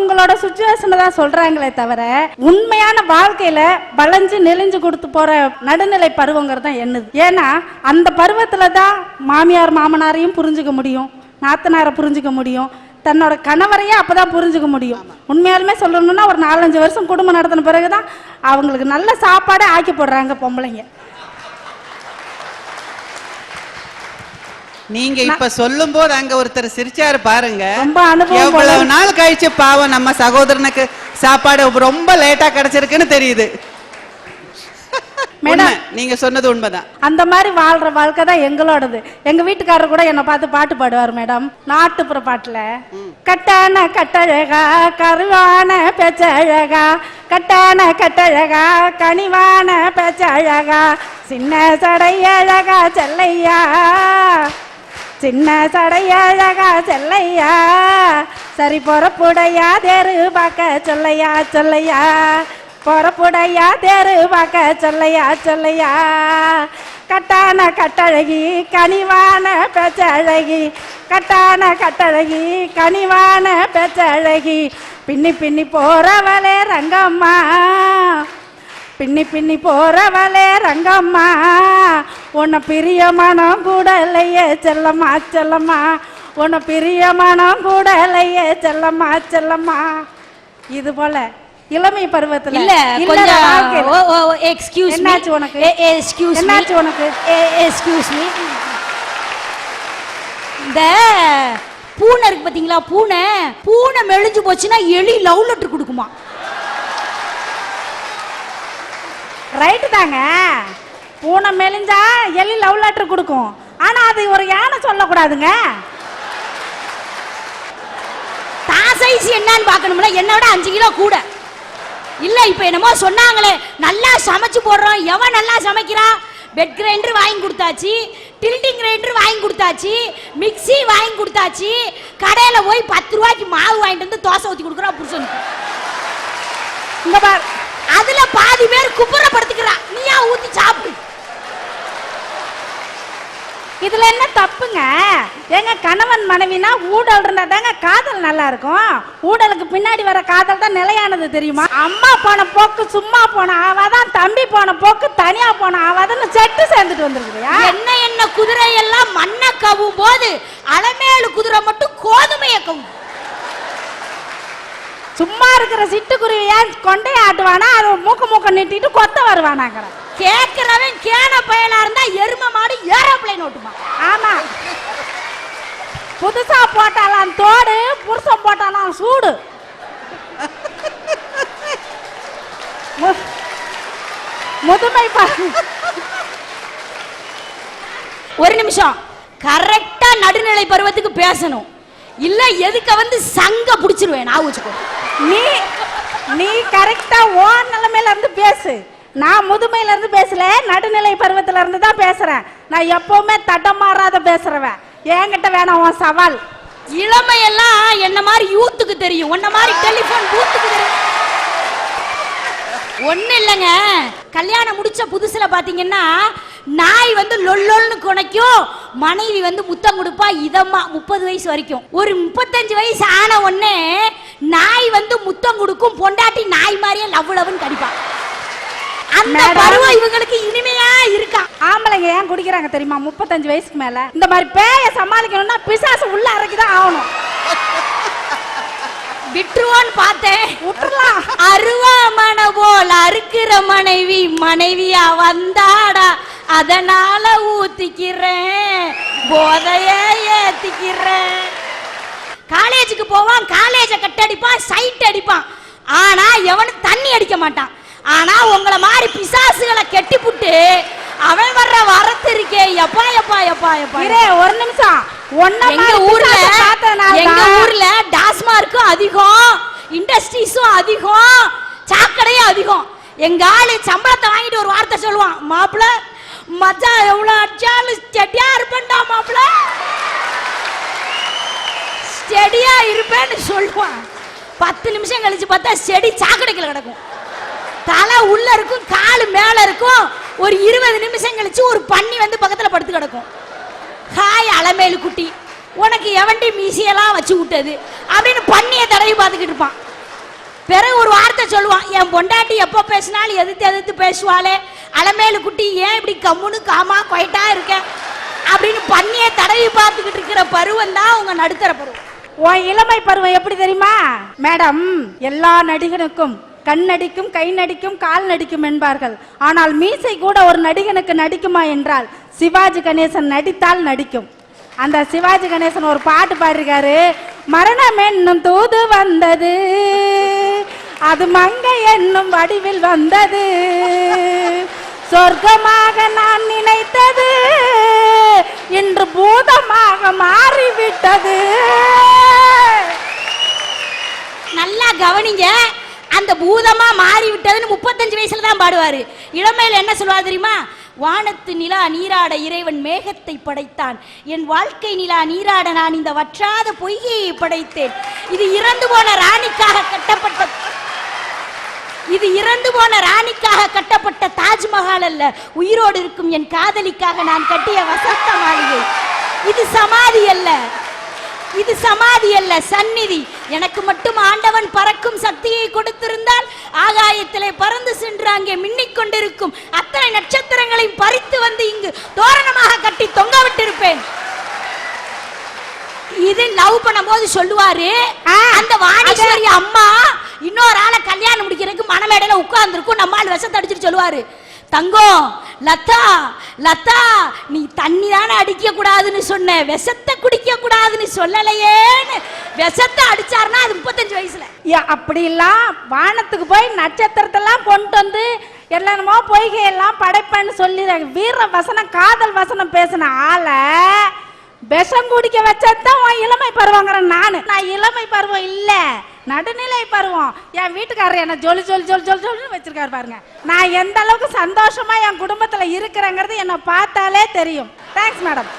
அவங்களோட சுச்சுவேஷனை தான் சொல்றாங்களே தவிர உண்மையான வாழ்க்கையில வளைஞ்சு நெளிஞ்சு கொடுத்து போற நடுநிலை பருவங்கிறது தான் என்னது. ஏன்னா அந்த பருவத்துல தான் மாமியார் மாமனாரையும் புரிஞ்சுக்க முடியும் நாத்தனாரை புரிஞ்சுக்க முடியும் தன்னோட கணவரையே அப்பதான் புரிஞ்சுக்க முடியும். உண்மையாலுமே சொல்லணும்னா ஒரு நாலஞ்சு வருஷம் குடும்பம் நடத்தின பிறகுதான் அவங்களுக்கு நல்ல சாப்பாடே ஆக்கி போடுறாங்க பொம்பளைங்க. நீங்க இப்ப சொல்லும் போது அங்க ஒருத்தர் சிரிச்சாரு பாருங்க. ரொம்ப அனுபவம் எவ்வளவு. நாள் கழிச்சு பாவம் நம்ம சகோதரனுக்கு சாப்பாடு ரொம்ப லேட்டா கிடைச்சிருக்குன்னு தெரியுது. மேடம். நீங்க சொன்னது உண்மைதான். அந்த மாதிரி வாழ்ற வாழ்க்கை தான் எங்களோடது. எங்க வீட்டுக்காரர் கூட என்னை பார்த்து பாட்டு பாடுவார் மேடம். நாட்டுப்புற பாட்டுல கட்டான கட்டழகா கருவான பேச்சழகா கட்டான கட்டழகா கனிவான பேச்சழகா சின்ன சடையழகா செல்லையா சின்ன சடையழகா செல்லையா? சரி பொறப்புடையா தேரு பார்க்க சொல்லையா சொல்லையா? பொறப்புடையா தேரு பார்க்க சொல்லையா சொல்லையா? கட்டான கட்டழகி கனிவான பேச்சழகி கட்டான கட்டழகி கனிவான பேச்சழகி பின்னி பின்னி போறவளே ரங்கம்மா. பின்னி பின்னி போறவளே ரங்கம்மா. உன்னை பிரிய மனம் கூட இல்லையே செல்லம்மா செல்லம்மா. உன்னை பிரிய மனம் கூட இல்லையே செல்லம்மா செல்லம்மா. இது போல இளமை பருவத்துல இல்ல. கொஞ்சம் எக்ஸ்கியூஸ் என்னாச்சு உனக்கு? எக்ஸ்கியூஸ் என்னாச்சு உனக்கு? எக்ஸ்கியூஸ் மீ இந்த பூனை இருக்கு பாத்தீங்களா? பூனை பூனை மெலிஞ்சு போச்சுன்னா எலி லவ் லெட்டர் கொடுக்குமா? ரைட்டு தாங்க. பூனை மெலிஞ்சா எலி லவ் லெட்டர் கொடுக்கும். ஆனா அது ஒரு யானை சொல்லக்கூடாதுங்க. தான் சைஸ் என்னன்னு பார்க்கணும்ல என்னோட அஞ்சு கிலோ கூட. இல்ல இப்ப என்னமோ சொன்னாங்களே நல்லா சமைச்சு போடுறோம். எவன் நல்லா சமைக்கிறா பெட் கிரைண்டர் வாங்கி கொடுத்தாச்சு டில்டிங் கிரைண்டர் வாங்கி கொடுத்தாச்சு மிக்ஸி வாங்கி கொடுத்தாச்சு கடையில போய் பத்து ரூபாய்க்கு மாவு வாங்கிட்டு வந்து தோசை ஊத்தி கொடுக்குறா புருஷனுக்கு. இங்க பார். அதுல பாதி பேர் குப்புறப்படுத்திக்கிறா. நீயா ஊத்தி சாப்பிடு. இதுல என்ன தப்புங்க? எங்க கணவன் மனைவினா ஊடல் இருந்தா தாங்க காதல் நல்லா இருக்கும் ஊடலுக்கு பின்னாடி வர காதல் தான் நிலையானது தெரியுமா? அம்மா போன போக்கு சும்மா போன ஆவாதான் தம்பி போன போக்கு தனியா போன ஆவாதுன்னு செட்டு சேர்ந்துட்டு வந்துருக்குறியா? என்ன என்ன குதிரை எல்லாம் மண்ணை கவும் போது அலமேலு குதிரை மட்டும் கோதுமையை கவும் சும்மா இருக்கிற சிட்டுக்குருவி ஏன் கொண்டே ஆட்டுவானா? அது மூக்க மூக்க நீட்டிட்டு கொத்த வருவானாங்கிற. கேட்கிறவன் கேன பயலா இருந்தா எரும மாடு ஏரோப்ளேன் ஓட்டுமா? ஆமா. புதுசா போட்டாலாம் தோடு புருஷன் போட்டாலாம் சூடு. மு- முதுமை ஒரு நிமிஷம். கரெக்டா நடுநிலை பருவத்துக்கு பேசணும். இல்ல எதுக்க வந்து சங்க புடிச்சிருவேன் நான் வச்சுக்கோ. நீ நீ கரெக்டா ஓன் நிலைமையில இருந்து பேசு. நான் முதுமையில இருந்து பேசல நடுநிலை பருவத்துல இருந்து தான் பேசுறேன். நான் எப்பவுமே தடமாறாத பேசுறவன். என்கிட்ட வேணாம் உன் சவால். இளமையெல்லாம் என்ன மாதிரி யூத்துக்கு தெரியும். உன்ன மாதிரி டெலிபோன் பூத்துக்கு தெரியும். ஒண்ணு இல்லைங்க. கல்யாணம் முடிச்ச புதுசுல பாத்தீங்கன்னா நாய் வந்து லொல்லொல்னு குணைக்கும் மனைவி வந்து முத்தம் கொடுப்பா இதம்மா முப்பது வயசு வரைக்கும். ஒரு முப்பத்தஞ்சு வயசு ஆன உடனே நாய் வந்து முத்தம் கொடுக்கும் பொண்டாட்டி நாய் மாதிரியே லவ் லவ்னு கடிப்பா. அந்த. பருவம் இவங்களுக்கு இனிமையா இருக்கா? ஆம்பளைங்க ஏன் குடிக்கிறாங்க தெரியுமா? முப்பத்தஞ்சு வயசுக்கு மேல. இந்த மாதிரி பேய சமாளிக்கணும்னா பிசாசு உள்ள அரைக்குதான் ஆகணும். விட்டுருவோன்னு பார்த்தேன். விட்டுறலாம். அருவாமனை போல் அறுக்கிற மனைவி மனைவியா வந்தாடா. அதனால ஊத்திக்கிறேன். போதைய ஏத்திக்கிறேன். காலேஜுக்கு போவான் காலேஜை கட்டடிப்பான் சைட் அடிப்பான். ஆனா எவனும் தண்ணி அடிக்க மாட்டான். ஆனா உங்களை மாதிரி பிசாசுகளை கெட்டிப்புட்டு அவன் வர்ற வரத்து இருக்கே. எப்பா எப்பா எப்பா எப்பா. இரே ஒரு நிமிஷம். ஒன்ன எங்க ஊர்ல எங்க ஊர்ல டாஸ்மார்க்கும் அதிகம் இண்டஸ்ட்ரீஸும் அதிகம் சாக்கடையும் அதிகம். எங்க ஆளு சம்பளத்தை வாங்கிட்டு ஒரு வார்த்தை சொல்லுவான் மாப்பிள மச்சான் எவ்வளவு அடிச்சாலும் ஸ்டெடியா இருப்பேன்டா மாப்பிள. செடியா இருப்பேன்னு சொல்லுவான். பத்து நிமிஷம் கழிச்சு பார்த்தா செடி சாக்கடைக்கில் கிடக்கும். தலை உள்ள இருக்கும் காலு மேல இருக்கும். ஒரு இருபது நிமிஷம் கழிச்சு ஒரு பன்னி வந்து பக்கத்துல படுத்து கிடக்கும். ஹாய் அலமேலு குட்டி. உனக்கு எவன்டி மீசியெல்லாம் வச்சு விட்டது? அப்படின்னு பண்ணியை தடவி பார்த்துக்கிட்டு இருப்பான். பிறகு ஒரு வார்த்தை சொல்லுவான் என் பொண்டாட்டி எப்போ பேசினாலும் எதிர்த்து எதிர்த்து பேசுவாளே. அலமேலு குட்டி ஏன் இப்படி கம்முன்னு காமா கொயிட்டா இருக்க? அப்படின்னு பண்ணியை தடவி பார்த்துக்கிட்டு இருக்கிற பருவம் தான் உங்க நடுத்தர பருவம். உன் இளமை பருவம் எப்படி தெரியுமா? மேடம் எல்லா நடிகனுக்கும் கண் நடிக்கும் கை நடிக்கும் கால் நடிக்கும் என்பார்கள். ஆனால் மீசை கூட ஒரு நடிகனுக்கு நடிக்குமா என்றால் சிவாஜி கணேசன் நடித்தால் நடிக்கும். அந்த சிவாஜி கணேசன் ஒரு பாட்டு பாடிருக்காரு மரணம் என்னும் தூது வந்தது அது மங்கை என்னும் வடிவில் வந்தது. சொர்க்கமாக நான் நினைத்தது இன்று பூதமாக மாறிவிட்டது நல்லா கவனிங்க அந்த பூதமா மாறி விட்டதுன்னு முப்பத்தஞ்சு வயசுல தான் பாடுவாரு. இளமையில என்ன சொல்லுவார் தெரியுமா? வானத்து நிலா நீராட இறைவன் மேகத்தை படைத்தான். என் வாழ்க்கை நிலா நீராட நான் இந்த வற்றாத பொய்கையை படைத்தேன். இது இறந்து போன ராணிக்காக கட்டப்பட்ட இது இறந்து போன ராணிக்காக கட்டப்பட்ட தாஜ்மஹால் அல்ல. உயிரோடு இருக்கும் என் காதலிக்காக நான் கட்டிய வசந்த மாளிகை. இது சமாதி அல்ல. இது சமாதி அல்ல சந்நிதி. எனக்கு மட்டும் ஆண்டவன் பறக்கும் சக்தியை கொடுத்திருந்தால் ஆகாயத்திலே பறந்து சென்று அங்கே மின்னிக் கொண்டிருக்கும் அத்தனை நட்சத்திரங்களையும் பறித்து வந்து இங்கு தோரணமாக கட்டி தொங்க விட்டிருப்பேன். இது லவ் பண்ணும்போது சொல்லுவாரு அந்த வாணீஸ்வரி அம்மா இன்னொரு ஆளை கல்யாணம் முடிக்கிறதுக்கு மணமேடையில உட்கார்ந்துருக்கும் நம்ம ஆள் விஷத்தை அடிச்சிட்டு சொல்லுவாரு. தங்கம் லதா லதா நீ தண்ணி தானே அடிக்க கூடாதுன்னு சொன்ன. விஷத்தை குடிக்க கூடாதுன்னு சொல்லலையேன்னு. விஷத்தை அடிச்சாருன்னா அது முப்பத்தஞ்சு வயசுல. ஏ, அப்படிலாம் வானத்துக்கு போய் நட்சத்திரத்தெல்லாம் கொண்டு வந்து என்னென்னமோ பொய்கையெல்லாம் படைப்பேன்னு சொல்லி வீர வசனம் காதல் வசனம் பேசின ஆளை விஷம் குடிக்க வச்சதான் உன் இளமை பருவங்கிறேன் நான். நான் இளமை பருவம் இல்லை. நடுநிலை பருவம். என் வீட்டுக்காரர் என்ன ஜொலி ஜொலி ஜொலி ஜொலி ஜொலின்னு வச்சிருக்காரு பாருங்க. நான் எந்த அளவுக்கு சந்தோஷமா என் குடும்பத்துல இருக்கிறேங்கிறது என்னை பார்த்தாலே தெரியும். Thanks madam